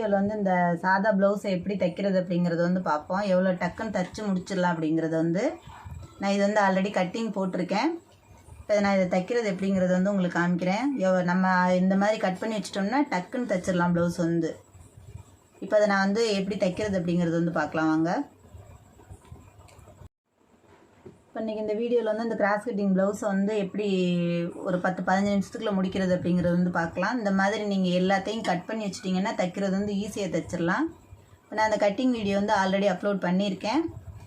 வீடியோவில் வந்து இந்த சாதா ப்ளவுஸை எப்படி தைக்கிறது அப்படிங்கிறது வந்து பார்ப்போம். எவ்வளோ டக்குன்னு தைச்சி முடிச்சிடலாம் அப்படிங்கிறது வந்து நான் இது வந்து ஆல்ரெடி கட்டிங் போட்டிருக்கேன். இப்போ நான் இதை தைக்கிறது எப்படிங்கிறது வந்து உங்களுக்கு காமிக்கிறேன். எவ் நம்ம இந்த மாதிரி கட் பண்ணி வச்சிட்டோம்னா டக்குன்னு தைச்சிடலாம் ப்ளவுஸ் வந்து. இப்போ அதை நான் வந்து எப்படி தைக்கிறது அப்படிங்கிறது வந்து பார்க்கலாம் வாங்க. இப்போ இன்றைக்கி இந்த வீடியோவில் வந்து இந்த கிராஸ் கட்டிங் ப்ளவுஸை வந்து எப்படி ஒரு பத்து பதினஞ்சு நிமிஷத்துக்குள்ள முடிக்கிறது அப்படிங்கிறது வந்து பார்க்கலாம். இந்த மாதிரி நீங்கள் எல்லாத்தையும் கட் பண்ணி வச்சிட்டிங்கன்னா தைக்கிறது வந்து ஈஸியாக தைச்சிடலாம் இப்போ நான் அந்த கட்டிங் வீடியோ வந்து ஆல்ரெடி அப்லோட் பண்ணியிருக்கேன்.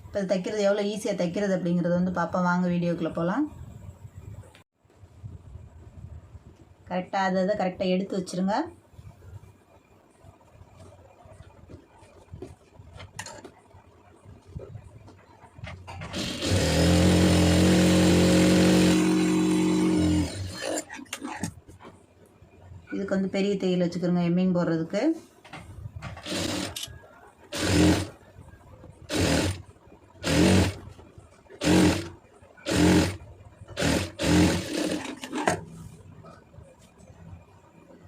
இப்போ தைக்கிறது எவ்வளோ ஈஸியாக தைக்கிறது அப்படிங்கிறது வந்து பார்ப்போம் வாங்க வீடியோக்குள்ளே போகலாம் கரெக்டாக அதை அதை கரெக்டாக எடுத்து வச்சுருங்க. இதுக்கு வந்து பெரிய தையல் வச்சுக்கிறோங்க எம்மிங் போடுறதுக்கு.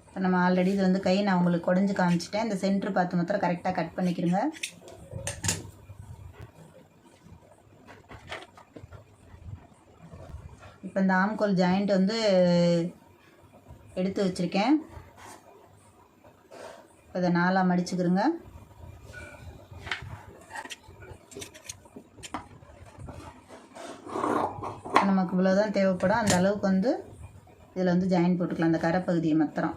இப்போ நம்ம ஆல்ரெடி இது வந்து கை நான் உங்களுக்கு குடஞ்சி காமிச்சிட்டேன். இந்த சென்ட்ரு பார்த்து மாத்திரம் கரெக்டாக கட் பண்ணிக்கிறோங்க இப்போ இந்த ஆம்கோல் ஜாயிண்ட் வந்து எடுத்து வச்சுருக்கேன். இப்போ இதை நாலாக மடிச்சுக்கிறோங்க நமக்கு நமக்கு இவ்வளோதான் தேவைப்படும். அந்த அளவுக்கு வந்து இதில் வந்து ஜாயின் போட்டுக்கலாம். அந்த கரைப்பகுதியை மாத்திரம்.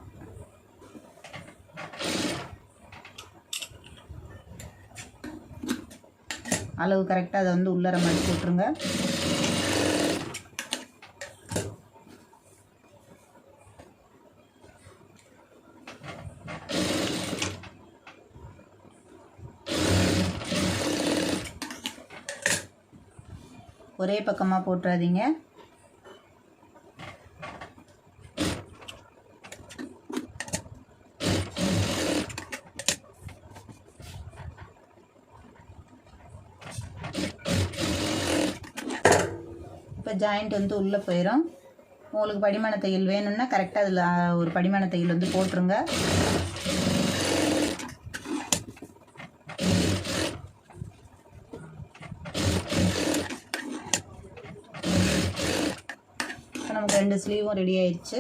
அளவு கரெக்டாக அதை வந்து உள்ளர மடிச்சு விட்ருங்க ஒரே பக்கமாக போட்டுறாதீங்க. இப்போ ஜாயிண்ட் வந்து உள்ளே போயிடும் உங்களுக்கு படிமான தையல் வேணும்னா கரெக்டாக அதில் ஒரு படிமான தையல் வந்து போட்டுருங்க இப்போ நமக்கு ரெண்டு ஸ்லீவும் ரெடி ஆயிடுச்சு.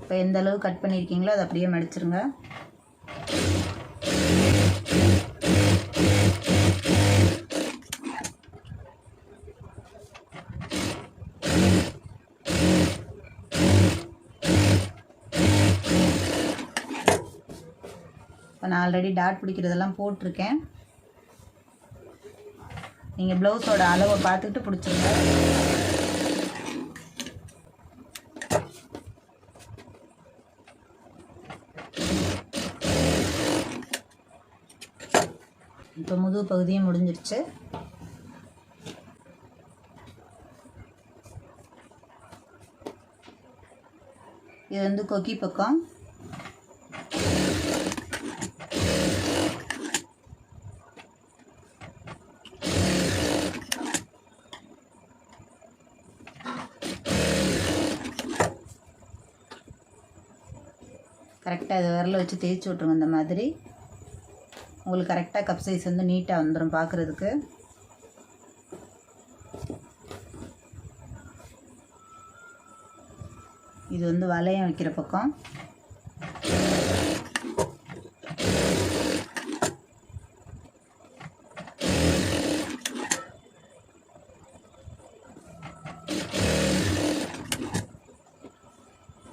இப்போ எந்த அளவு கட் பண்ணியிருக்கீங்களோ அதை அப்படியே மடிச்சிருங்க. இப்போ நான் ஆல்ரெடி டாட் பிடிக்கிறதெல்லாம் போட்டிருக்கேன். நீங்கள் ப்ளவுஸோட அளவை பார்த்துக்கிட்டு பிடிச்சிருங்க. இப்போ முதுகு பகுதியும் முடிஞ்சிருச்சு. இது வந்து கொக்கி பக்கம். லைட்டாக இதை விரல வச்சு தேய்ச்சி விட்ருங்க இந்த மாதிரி. உங்களுக்கு கரெக்டாக கப் சைஸ் வந்து நீட்டாக வந்துடும் பார்க்குறதுக்கு இது வந்து வளையம் வைக்கிற பக்கம்.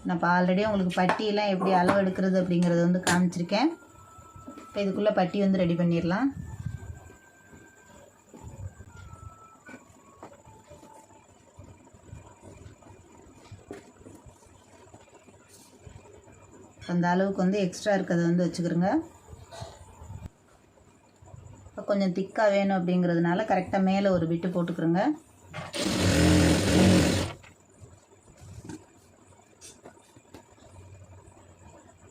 நான் இப்போ ஆல்ரெடி உங்களுக்கு பட்டியெல்லாம் எப்படி அளவு எடுக்கிறது அப்படிங்கிறது வந்து காமிச்சிருக்கேன். இப்போ இதுக்குள்ளே பட்டி வந்து ரெடி பண்ணிடலாம். அந்த அளவுக்கு வந்து எக்ஸ்ட்ரா இருக்கிறத வந்து வச்சுக்கிறோங்க. இப்போ கொஞ்சம் திக்காக வேணும் அப்படிங்கிறதுனால கரெக்டாக மேலே ஒரு பிட்டு போட்டுக்கிறோங்க.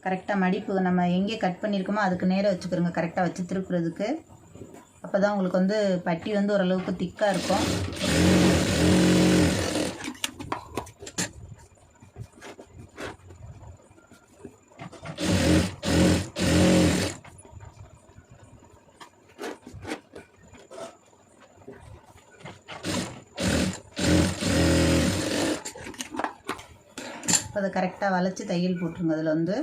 கரெக்டாக மடிப்பு நம்ம எங்கே கட் பண்ணியிருக்கோமோ அதுக்கு நேராக வச்சுக்கிறோங்க. கரெக்டாக வச்சு திருக்குறதுக்கு அப்போ தான் உங்களுக்கு வந்து பட்டி வந்து ஓரளவுக்கு திக்காக இருக்கும். அதை கரெக்டாக வளைச்சி தையல் போட்டுருங்க. அதில் வந்து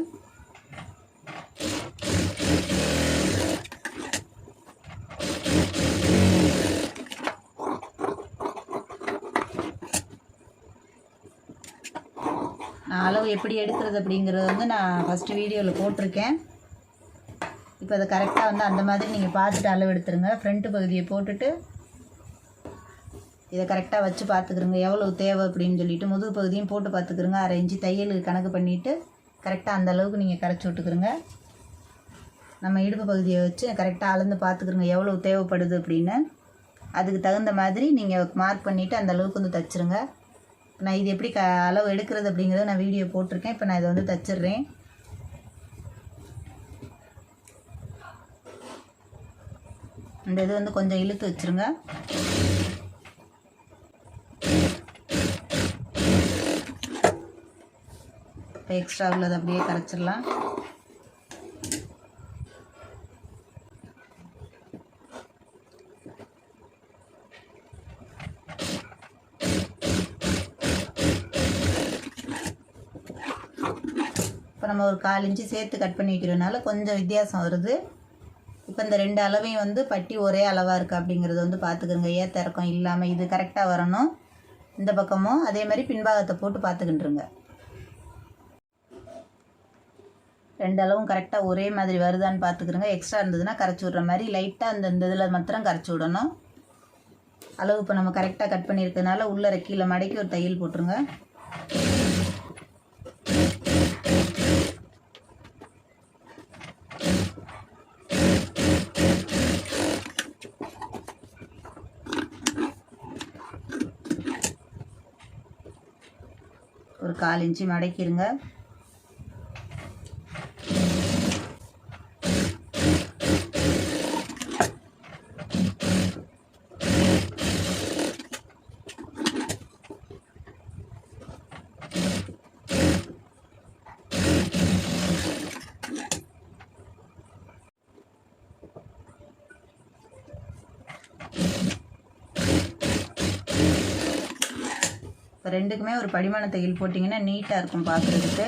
அளவு எப்படி எடுக்கிறது அப்படிங்கிறது வந்து நான் ஃபஸ்ட்டு வீடியோவில் போட்டிருக்கேன். இப்போ அதை கரெக்டாக வந்து அந்த மாதிரி நீங்கள் பார்த்துட்டு அளவு எடுத்துருங்க. ஃப்ரண்ட்டு பகுதியை போட்டுட்டு இதை கரெக்டாக வச்சு பார்த்துக்கிறோங்க எவ்வளோ தேவை அப்படின்னு சொல்லிட்டு முதுகு பகுதியும் போட்டு பார்த்துக்குருங்க. அரை இன்ச்சு தையலுக்கு கணக்கு பண்ணிவிட்டு கரெக்டாக அந்த அளவுக்கு நீங்கள் கரைச்சி விட்டுக்கிறோங்க நம்ம இடுப்பு பகுதியை வச்சு கரெக்டாக அளந்து பார்த்துக்கிறோங்க எவ்வளோ தேவைப்படுது அப்படின்னு. அதுக்கு தகுந்த மாதிரி நீங்கள் மார்க் பண்ணிவிட்டு அந்த அளவுக்கு வந்து தைச்சிருங்க. நான் இது எப்படி க அளவு எடுக்கிறது அப்படிங்கிறத நான் வீடியோ போட்டிருக்கேன். இப்போ நான் இதை வந்து தச்சிடுறேன். இந்த இது வந்து கொஞ்சம் இழுத்து வச்சுருங்க. இப்போ எக்ஸ்ட்ரா உள்ளதை அப்படியே கரைச்சிடலாம் இப்போ நம்ம ஒரு கால் இன்ச்சு சேர்த்து கட் பண்ணி வைக்கிறதுனால கொஞ்சம் வித்தியாசம் வருது. இப்போ இந்த ரெண்டு அளவையும் வந்து பட்டி ஒரே அளவாக இருக்குது அப்படிங்கிறத வந்து பார்த்துக்கிறோங்க ஏத்த இறக்கம் இல்லாமல் இது கரெக்டாக வரணும். இந்த பக்கமும் அதே மாதிரி பின்பாகத்தை போட்டு பார்த்துக்கிட்டுருங்க ரெண்டு அளவும் கரெக்டாக ஒரே மாதிரி வருதான்னு பார்த்துக்கிறோங்க எக்ஸ்ட்ரா இருந்ததுன்னா கரைச்சி விட்ற மாதிரி லைட்டாக அந்த இந்த இதில் மாத்திரம் கரைச்சி விடணும். அளவு இப்போ நம்ம கரெக்டாக கட் பண்ணியிருக்கனால உள்ளே கீழே மடக்கி ஒரு தையல் போட்டுருங்க. ஒரு கால் இன்ச்சு மடக்கிடுங்க இப்போ ரெண்டுக்குமே ஒரு படிமான தையல் போட்டிங்கன்னா நீட்டாக இருக்கும் பார்க்குறதுக்கு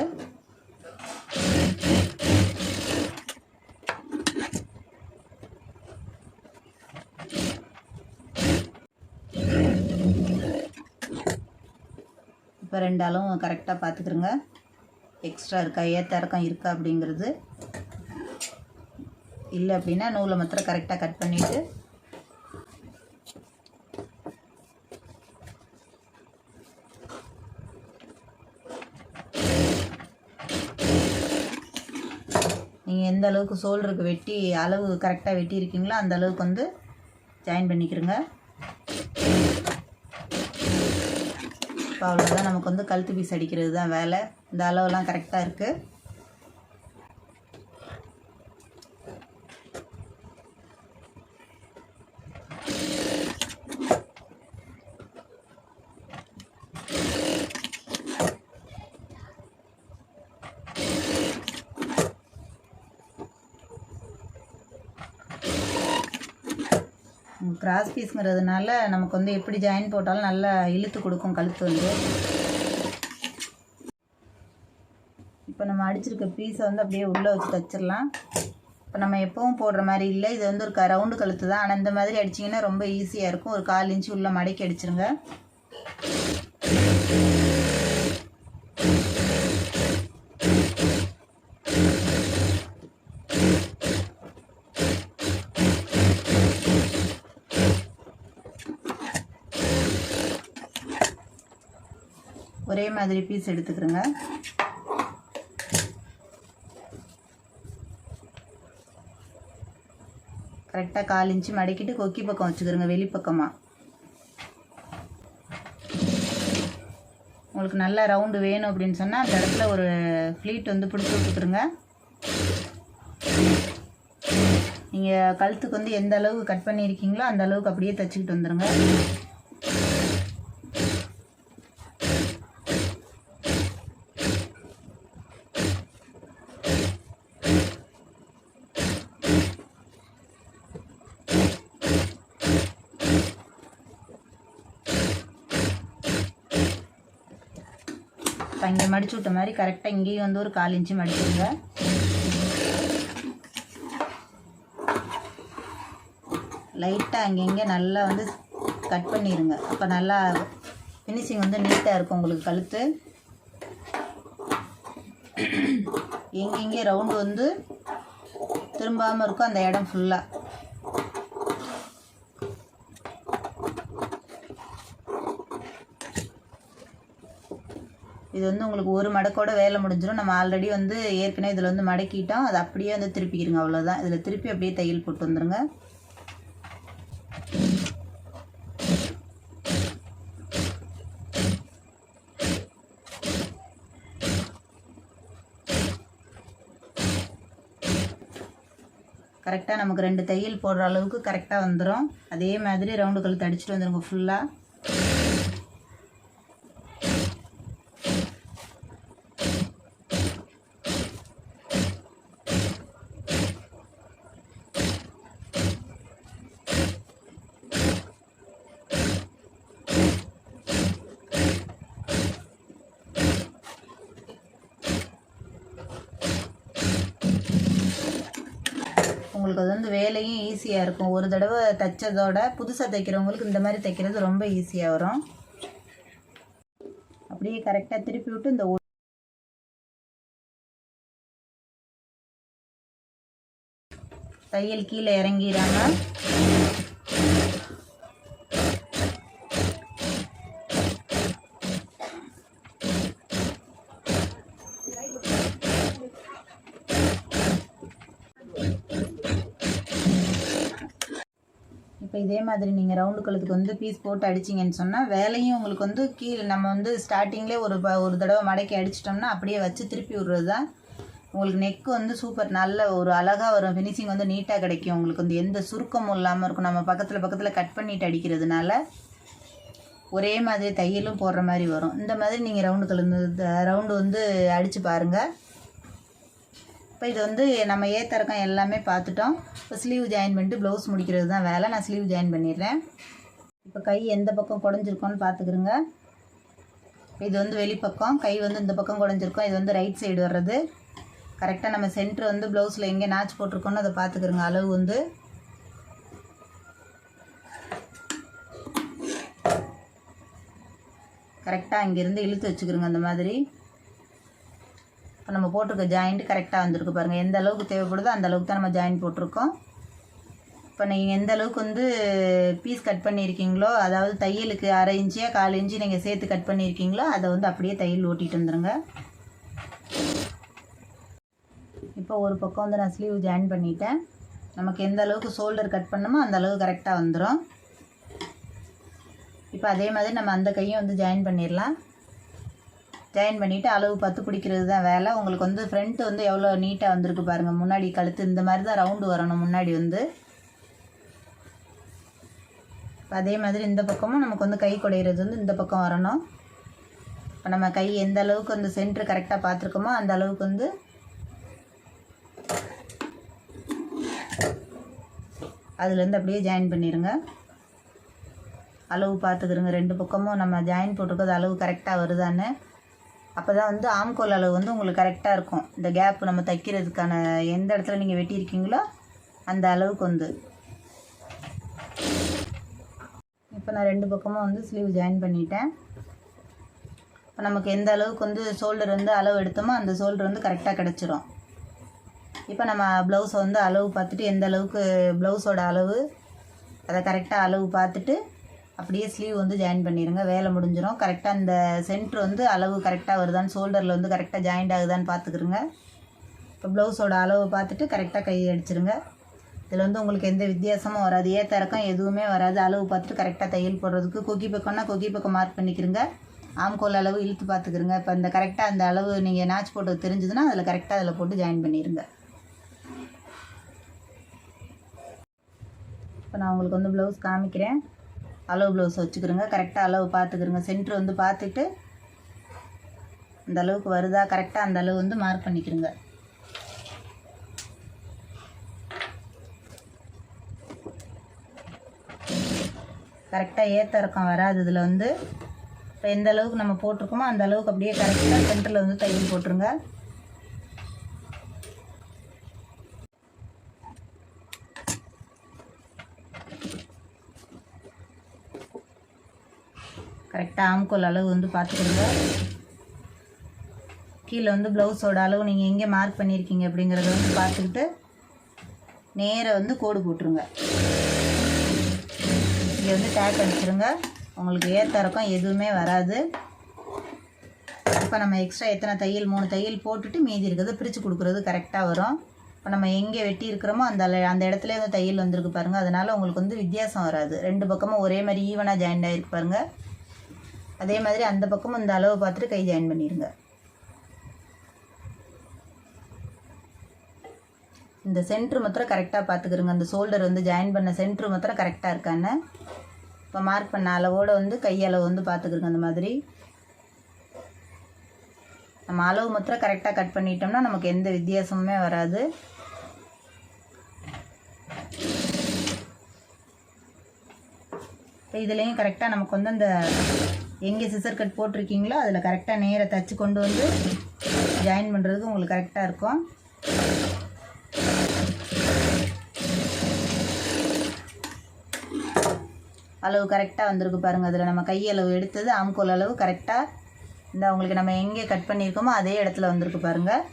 இப்போ ரெண்டு அளவும் கரெக்டாக பார்த்துக்குறோங்க எக்ஸ்ட்ரா இருக்கா ஏற்ற இறக்கம் இருக்கா அப்படிங்கிறது. இல்லை அப்படின்னா நூலை மாத்திரம் கரெக்டாக கட் பண்ணிவிட்டு நீங்கள் எந்த அளவுக்கு ஷோல்டருக்கு வெட்டி அளவு கரெக்டாக வெட்டி இருக்கீங்களோ அந்த அளவுக்கு வந்து ஜாயின் பண்ணிக்கிறோங்க இப்போ அவ்வளோதான் நமக்கு வந்து கழுத்து பீஸ் அடிக்கிறது தான் வேலை. இந்த அளவுலாம் கரெக்டாக இருக்குது கிராஸ் பீஸுங்கிறதுனால நமக்கு வந்து எப்படி ஜாயின் போட்டாலும் நல்லா இழுத்து கொடுக்கும் கழுத்து வந்து. இப்போ நம்ம அடிச்சிருக்க பீஸை வந்து அப்படியே உள்ளே வச்சு தச்சிடலாம் இப்போ நம்ம எப்பவும் போடுற மாதிரி இல்லை. இது வந்து ஒரு க ரவுண்டு கழுத்து தான். ஆனால் இந்த மாதிரி அடிச்சிங்கன்னா ரொம்ப ஈஸியாக இருக்கும். ஒரு கால் இன்ச்சு உள்ளே மடக்கி அடிச்சிருங்க. ஒரே மாதிரி பீஸ் எடுத்துக்கிறோங்க. கரெக்டாக கால் இன்ச்சு மடக்கிட்டு கொக்கி பக்கம் வச்சுக்கிறோங்க வெளிப்பக்கமாக உங்களுக்கு நல்ல ரவுண்டு வேணும் அப்படின்னு சொன்னால் அந்த இடத்துல ஒரு ஃப்ளீட் வந்து பிடிச்சி விட்டுக்கிறோங்க நீங்கள் கழுத்துக்கு வந்து எந்த அளவுக்கு கட் பண்ணியிருக்கீங்களோ அந்த அளவுக்கு அப்படியே தைச்சிக்கிட்டு வந்துடுங்க இப்போ இங்கே மடிச்சு விட்ட மாதிரி கரெக்டாக இங்கேயும் வந்து ஒரு கால் இன்ச்சு மடிச்சுடுங்க லைட்டாக அங்கங்கே நல்லா வந்து கட் பண்ணிடுங்க அப்போ நல்லா ஃபினிஷிங் வந்து நீட்டாக இருக்கும் உங்களுக்கு கழுத்து. எங்கெங்கே ரவுண்டு வந்து திரும்பாமல் இருக்கும் அந்த இடம் ஃபுல்லாக இது வந்து உங்களுக்கு ஒரு மடக்கோட வேலை முடிஞ்சிடும் நம்ம ஆல்ரெடி வந்து ஏற்கனவே இதில் வந்து மடக்கிட்டோம். அதை அப்படியே வந்து திருப்பிக்கிறங்க அவ்வளோதான் இதில் திருப்பி அப்படியே தையல் போட்டு வந்துடுங்க கரெக்டாக நமக்கு ரெண்டு தையல் போடுற அளவுக்கு கரெக்டாக வந்துடும் அதே மாதிரி ரவுண்டு கழுத்து அடிச்சுட்டு வந்துடுங்க ஃபுல்லாக அவங்களுக்கு அது வந்து வேலையும் ஈஸியாக இருக்கும். ஒரு தடவை தைச்சதோட புதுசாக தைக்கிறவங்களுக்கு இந்த மாதிரி தைக்கிறது ரொம்ப ஈஸியாக வரும். அப்படியே கரெக்டாக திருப்பி விட்டு இந்த தையல் கீழே இறங்கிடாம இப்போ இதே மாதிரி நீங்கள் ரவுண்டு கழுத்துக்கு வந்து பீஸ் போட்டு அடிச்சிங்கன்னு சொன்னால் வேலையும் உங்களுக்கு வந்து கீழே நம்ம வந்து ஸ்டார்டிங்லேயே ஒரு ஒரு தடவை மடக்கி அடிச்சிட்டோம்னா அப்படியே வச்சு திருப்பி விடுறது தான் உங்களுக்கு நெக்கு வந்து சூப்பர் நல்ல ஒரு அழகாக வரும். ஃபினிஷிங் வந்து நீட்டாக கிடைக்கும். உங்களுக்கு வந்து எந்த சுருக்கமும் இல்லாமல் இருக்கும். நம்ம பக்கத்தில் பக்கத்தில் கட் பண்ணிட்டு அடிக்கிறதுனால ஒரே மாதிரி தையலும் போடுற மாதிரி வரும். இந்த மாதிரி நீங்கள் ரவுண்டு கலந்து ரவுண்டு வந்து அடித்து பாருங்கள் இப்போ இது வந்து நம்ம ஏத்தரக்கம் எல்லாமே பார்த்துட்டோம். இப்போ ஸ்லீவ் ஜாயின் பண்ணிட்டு ப்ளவுஸ் முடிக்கிறது தான் வேலை. நான் ஸ்லீவ் ஜாயின் பண்ணிடுறேன். இப்போ கை எந்த பக்கம் குடஞ்சிருக்கோன்னு பார்த்துக்கிறோங்க. இது வந்து வெளிப்பக்கம். கை வந்து இந்த பக்கம் குடஞ்சிருக்கோம். இது வந்து ரைட் சைடு வர்றது. கரெக்டாக நம்ம சென்ட்ரு வந்து ப்ளவுஸில் எங்கே நாச் போட்டிருக்கோன்னு அதை பார்த்துக்கிறோங்க. அளவு வந்து. கரெக்டாக இங்கேருந்து இழுத்து வச்சுக்கிறோங்க அந்த மாதிரி. இப்போ நம்ம போட்டிருக்க ஜாயிண்ட் கரெக்டாக வந்திருக்கு பாருங்கள் எந்த அளவுக்கு தேவைப்படுதோ அந்த அளவுக்கு தான் நம்ம ஜாயின் போட்டிருக்கோம். இப்போ நீங்கள் எந்த அளவுக்கு வந்து பீஸ் கட் பண்ணியிருக்கீங்களோ அதாவது தையலுக்கு அரை இன்ச்சியாக கால் இன்ச்சு நீங்கள் சேர்த்து கட் பண்ணியிருக்கீங்களோ அதை வந்து அப்படியே தையல் ஓட்டிகிட்டு வந்துடுங்க இப்போ ஒரு பக்கம் வந்து நான் ஸ்லீவ் ஜாயின் பண்ணிட்டேன். நமக்கு எந்த அளவுக்கு ஷோல்டர் கட் பண்ணணுமோ அந்த அளவுக்கு கரெக்டாக வந்துடும் இப்போ அதே மாதிரி நம்ம அந்த கையும் வந்து ஜாயின் பண்ணிடலாம். ஜாயின் பண்ணிவிட்டு அளவு பார்த்து பிடிக்கிறது தான் வேலை. உங்களுக்கு வந்து ஃப்ரண்ட் வந்து எவ்வளோ நீட்டாக வந்திருக்கு பாருங்கள் முன்னாடி கழுத்து இந்த மாதிரி தான் ரவுண்டு வரணும் முன்னாடி வந்து. அதே மாதிரி இந்த பக்கமும் நமக்கு வந்து கை குடையிறது வந்து இந்த பக்கம் வரணும். இப்போ நம்ம கை எந்த அளவுக்கு வந்து சென்ட்ரு கரெக்டாக பார்த்துருக்கோமோ அந்த அளவுக்கு வந்து அதுலேருந்து அப்படியே ஜாயின் பண்ணிடுங்க அளவு பார்த்துக்கிறோங்க ரெண்டு பக்கமும் நம்ம ஜாயின் போட்டிருக்கிறது அளவு கரெக்டாக வருதான்னு. அப்போ தான் வந்து ஆம்கோல் அளவு வந்து உங்களுக்கு கரெக்டாக இருக்கும். இந்த கேப் நம்ம தைக்கிறதுக்கான எந்த இடத்துல நீங்கள் வெட்டியிருக்கீங்களோ அந்த அளவுக்கு வந்து. இப்போ நான் ரெண்டு பக்கமும் வந்து ஸ்லீவ் ஜாயின் பண்ணிட்டேன். இப்போ நமக்கு எந்த அளவுக்கு வந்து ஷோல்டர் வந்து அளவு எடுத்தோமோ அந்த ஷோல்டர் வந்து கரெக்டாக கிடச்சிரும். இப்போ நம்ம ப்ளவுஸை வந்து அளவு பார்த்துட்டு எந்த அளவுக்கு ப்ளவுஸோட அளவு அதை கரெக்டாக அளவு பார்த்துட்டு அப்படியே ஸ்லீவ் வந்து ஜாயின் பண்ணிடுங்க வேலை முடிஞ்சிடும் கரெக்டாக இந்த சென்ட்ரு வந்து அளவு கரெக்டாக வருதான்னு ஷோல்டரில் வந்து கரெக்டாக ஜாயிண்ட் ஆகுதான்னு பார்த்துக்குருங்க. இப்போ ப்ளவுஸோட அளவு பார்த்துட்டு கரெக்டாக கை அடிச்சிருங்க. இதில் வந்து உங்களுக்கு எந்த வித்தியாசமும் வராது. ஏத்த இறக்கம் எதுவுமே வராது. அளவு பார்த்துட்டு கரெக்டாக தையல் போடுறதுக்கு கொக்கி பக்கம்னா கொக்கி பக்கம் மார்க் பண்ணிக்கிறங்க ஆம்கோல் அளவு இழுத்து பார்த்துக்கிறங்க இப்போ இந்த கரெக்டாக அந்த அளவு நீங்கள் நாச் போட்டு தெரிஞ்சதுன்னா அதில் கரெக்டாக அதில் போட்டு ஜாயின் பண்ணிடுங்க இப்போ நான் உங்களுக்கு வந்து ப்ளவுஸ் காமிக்கிறேன். அளவு ப்ளவுஸ் வச்சுக்கிறோங்க. கரெக்டாக அளவு பார்த்துக்கிறோங்க. சென்ட்ரு வந்து பார்த்துட்டு அந்த அளவுக்கு வருதா கரெக்டாக அந்த அளவு வந்து மார்க் பண்ணிக்கிறோங்க. கரெக்டாக ஏற்ற இறக்கம் வராது. இதில் வந்து இப்போ எந்த அளவுக்கு நம்ம போட்டிருக்கோமோ அந்த அளவுக்கு அப்படியே கரெக்டாக சென்டரில் வந்து தையல் போட்டுருங்க. கரெக்டாக ஆம்கோல் அளவு வந்து பார்த்துக்கிடுங்க கீழே வந்து ப்ளவுஸோட அளவு நீங்கள் எங்கே மார்க் பண்ணியிருக்கீங்க அப்படிங்கிறத வந்து பார்த்துக்கிட்டு நேராக வந்து கோடு போட்டுருங்க. இங்கே வந்து டேக் அடிச்சிருங்க. உங்களுக்கு ஏற்ற இறக்கம் எதுவுமே வராது. இப்போ நம்ம எக்ஸ்ட்ரா எத்தனை தையல்? மூணு தையல் போட்டுட்டு மீதி இருக்கிறது பிரித்து கொடுக்குறது கரெக்டாக வரும். இப்போ நம்ம எங்கே வெட்டி இருக்கிறோமோ அந்த அந்த இடத்துல வந்து தையல் வந்திருக்கு பாருங்கள் அதனால் உங்களுக்கு வந்து வித்தியாசம் வராது. ரெண்டு பக்கமும் ஒரே மாதிரி ஈவனாக ஜாயின் ஆகிருக்கு பாருங்கள் அதே மாதிரி அந்த பக்கமும் இந்த அளவு பார்த்துட்டு கை ஜாயின் பண்ணிடுங்க இந்த சென்ட்ரு மாத்திரம் கரெக்டாக பார்த்துக்கிறோங்க அந்த ஷோல்டர் வந்து ஜாயின் பண்ண சென்ட்ரு மாத்திரம் கரெக்டாக இருக்கான்னு. இப்போ மார்க் பண்ண அளவோடு வந்து கையளவு வந்து பார்த்துக்கிறோங்க அந்த மாதிரி. நம்ம அளவு மாத்திரம் கரெக்டாக கட் பண்ணிட்டோம்னா நமக்கு எந்த வித்தியாசமுமே வராது. இப்போ இதுலேயும் கரெக்டாக நமக்கு வந்து அந்த எங்கே சிசர் கட் போட்டிருக்கீங்களோ அதில் கரெக்டாக நேராக தச்சு கொண்டு வந்து ஜாயின் பண்ணுறதுக்கு உங்களுக்கு கரெக்டாக இருக்கும். அளவு கரெக்டாக வந்திருக்கு பாருங்கள் அதில் நம்ம கையளவு எடுத்தது ஆம்கோல் அளவு கரெக்டாக இந்த உங்களுக்கு நம்ம எங்கே கட் பண்ணியிருக்கோமோ அதே இடத்துல வந்திருக்கு பாருங்கள்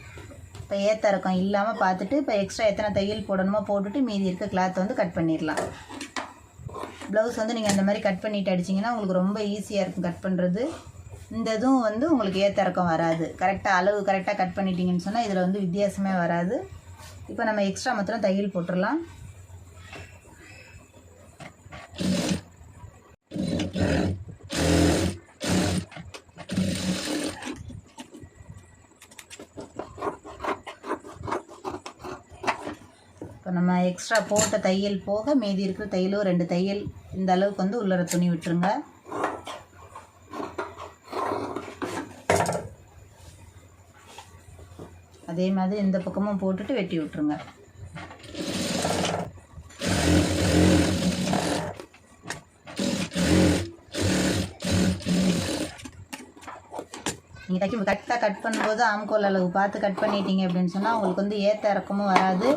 இப்போ ஏற்ற இறக்கம் இல்லாமல் பார்த்துட்டு இப்போ எக்ஸ்ட்ரா எத்தனை தையல் போடணுமோ போட்டுட்டு மீதி இருக்க கிளாத் வந்து கட் பண்ணிடலாம். ப்ளவுஸ் வந்து நீங்கள் அந்த மாதிரி கட் பண்ணிட்டு அடிச்சிங்கன்னா உங்களுக்கு ரொம்ப ஈஸியாக இருக்கும் கட் பண்ணுறது இந்த இதுவும் வந்து உங்களுக்கு ஏத்தறக்கம் வராது. கரெக்டாக அளவு கரெக்டாக கட் பண்ணிட்டீங்கன்னு சொன்னால் இதில் வந்து வித்தியாசமே வராது. இப்போ நம்ம எக்ஸ்ட்ரா மாத்திரம் தையல் போட்டுடலாம் நம்ம எக்ஸ்ட்ரா போட்ட தையல் போக மீதி இருக்கிற தையலும் ரெண்டு தையல் இந்த அளவுக்கு வந்து உள்ளர துணி விட்டுருங்க. அதே மாதிரி இந்த பக்கமும் போட்டுட்டு வெட்டி விட்டுருங்க. நீங்கள் தைக்கும் கரெக்டாக கட் பண்ணும்போது ஆம்கோல் அளவு பார்த்து கட் பண்ணிட்டீங்க அப்படின்னு சொன்னால் உங்களுக்கு வந்து ஏற்ற இறக்கமும் வராது.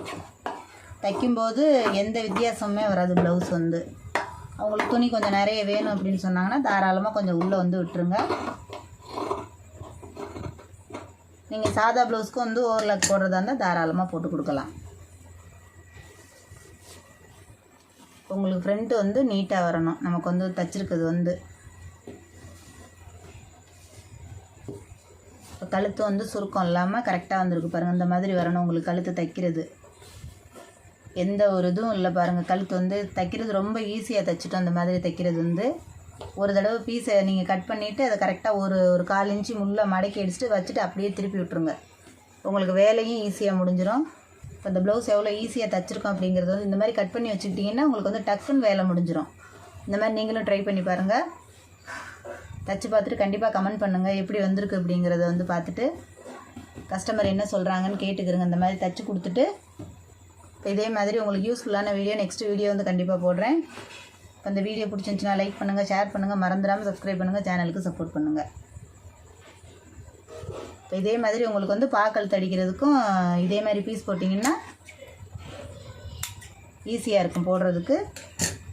தைக்கும்போது எந்த வித்தியாசமுமே வராது ப்ளவுஸ் வந்து. அவங்களுக்கு துணி கொஞ்சம் நிறைய வேணும் அப்படின்னு சொன்னாங்கன்னா தாராளமாக கொஞ்சம் உள்ளே வந்து விட்டுருங்க. நீங்கள் சாதா ப்ளவுஸ்க்கு வந்து ஓவர்லாக் போடுறதா இருந்தால் தாராளமாக போட்டு கொடுக்கலாம். உங்களுக்கு ஃப்ரண்ட்டு வந்து நீட்டாக வரணும். நமக்கு வந்து தைச்சிருக்குது வந்து. கழுத்து வந்து சுருக்கம் இல்லாமல் கரெக்டாக வந்திருக்கு பாருங்கள் இந்த மாதிரி வரணும். உங்களுக்கு கழுத்து தைக்கிறது. எந்த ஒரு இதுவும் இல்லை பாருங்கள் கழுத்து வந்து தைக்கிறது ரொம்ப ஈஸியாக தைச்சிட்டோம். அந்த மாதிரி தைக்கிறது வந்து ஒரு தடவை பீஸை நீங்கள் கட் பண்ணிவிட்டு அதை கரெக்டாக ஒரு ஒரு கால் இன்ச்சு முள்ளை மடக்கி அடிச்சுட்டு வச்சுட்டு அப்படியே திருப்பி விட்ருங்க உங்களுக்கு வேலையும் ஈஸியாக முடிஞ்சிடும் இப்போ இந்த ப்ளவுஸ் எவ்வளோ ஈஸியாக தைச்சிருக்கோம் அப்படிங்கிறது வந்து இந்த மாதிரி கட் பண்ணி வச்சுக்கிட்டிங்கன்னா உங்களுக்கு வந்து டக்குன்னு வேலை முடிஞ்சிடும் இந்த மாதிரி நீங்களும் ட்ரை பண்ணி பாருங்கள் தச்சு பார்த்துட்டு கண்டிப்பாக கமெண்ட் பண்ணுங்கள் எப்படி வந்திருக்கு அப்படிங்கிறத வந்து பார்த்துட்டு கஸ்டமர் என்ன சொல்கிறாங்கன்னு கேட்டுக்கிறங்க இந்த மாதிரி தச்சு கொடுத்துட்டு இப்போ இதே மாதிரி உங்களுக்கு யூஸ்ஃபுல்லான வீடியோ நெக்ஸ்ட் வீடியோ வந்து கண்டிப்பாக போடுறேன். இப்போ இந்த வீடியோ பிடிச்சிருந்துச்சுன்னா லைக் பண்ணுங்கள் ஷேர் பண்ணுங்கள் மறந்துடாமல் சப்ஸ்கிரைப் பண்ணுங்கள் சேனலுக்கு சப்போர்ட் பண்ணுங்கள் இப்போ இதே மாதிரி உங்களுக்கு வந்து பாக்கல் தடிக்கிறதுக்கும் இதே மாதிரி பீஸ் போட்டிங்கன்னா ஈஸியாக இருக்கும் போடுறதுக்கு.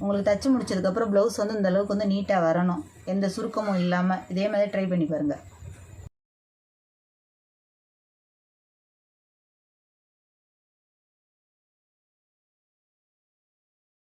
உங்களுக்கு தச்சு முடிச்சதுக்கப்புறம் ப்ளவுஸ் வந்து இந்த அளவுக்கு வந்து நீட்டாக வரணும். எந்த சுருக்கமும் இல்லாமல் இதே மாதிரி ட்ரை பண்ணி பாருங்கள்